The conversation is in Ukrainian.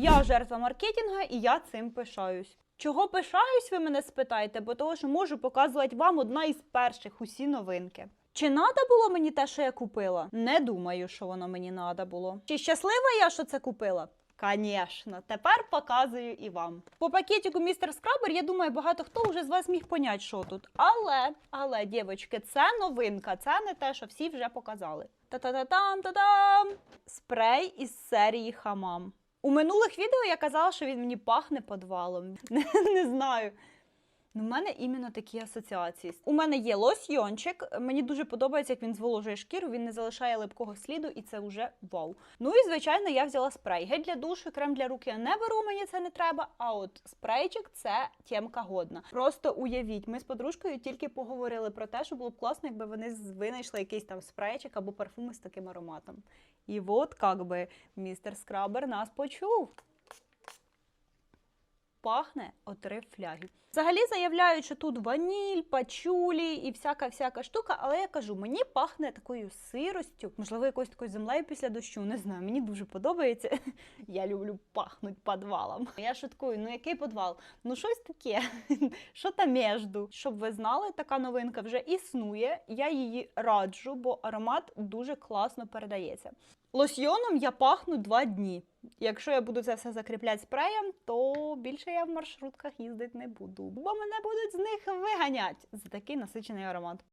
Я жертва маркетинга і я цим пишаюсь. Чого пишаюсь, ви мене спитаєте, бо того, що можу показувати вам одна із перших усі новинки. Чи надо було мені те, що я купила? Не думаю, що воно мені надо було. Чи щаслива я, що це купила? Конечно, тепер показую і вам. По пакетику містер Скрабер, я думаю, багато хто вже з вас міг поняти, що тут. Але, але, дівчатки, це новинка, це не те, що всі вже показали. Та-та-та-там, та-дам! Спрей із серії Хамам. У минулих відео я казала, що він мені пахне подвалом. Не знаю. Ну, в мене іменно такі асоціації. У мене є лосьйончик. Мені дуже подобається, як він зволожує шкіру, він не залишає липкого сліду, і це вже вау. Ну і звичайно, я взяла спрей. Гель для душу, крем для рук я не беру, мені це не треба. А от спрейчик це тємка годна. Просто уявіть, ми з подружкою тільки поговорили про те, що було б класно, якби вони винайшли якийсь там спрейчик або парфуми з таким ароматом. І от як би містер Скрабер нас почув пахне от три фляги. Взагалі заявляють, що тут ваніль, пачулі і всяка-всяка штука, але я кажу, мені пахне такою сиростю, можливо, якоюсь такою землею після дощу. Не знаю, мені дуже подобається. Я люблю пахнуть підвалом. Я шуткую, ну який підвал? Ну щось таке. Що там между? Щоб ви знали, така новинка вже існує. Я її раджу, бо аромат дуже класно передається. Лосьйоном я пахну два дні. Якщо я буду це все закріпляти спреєм, то більше я в маршрутках їздити не буду, бо мене будуть з них виганять за такий насичений аромат.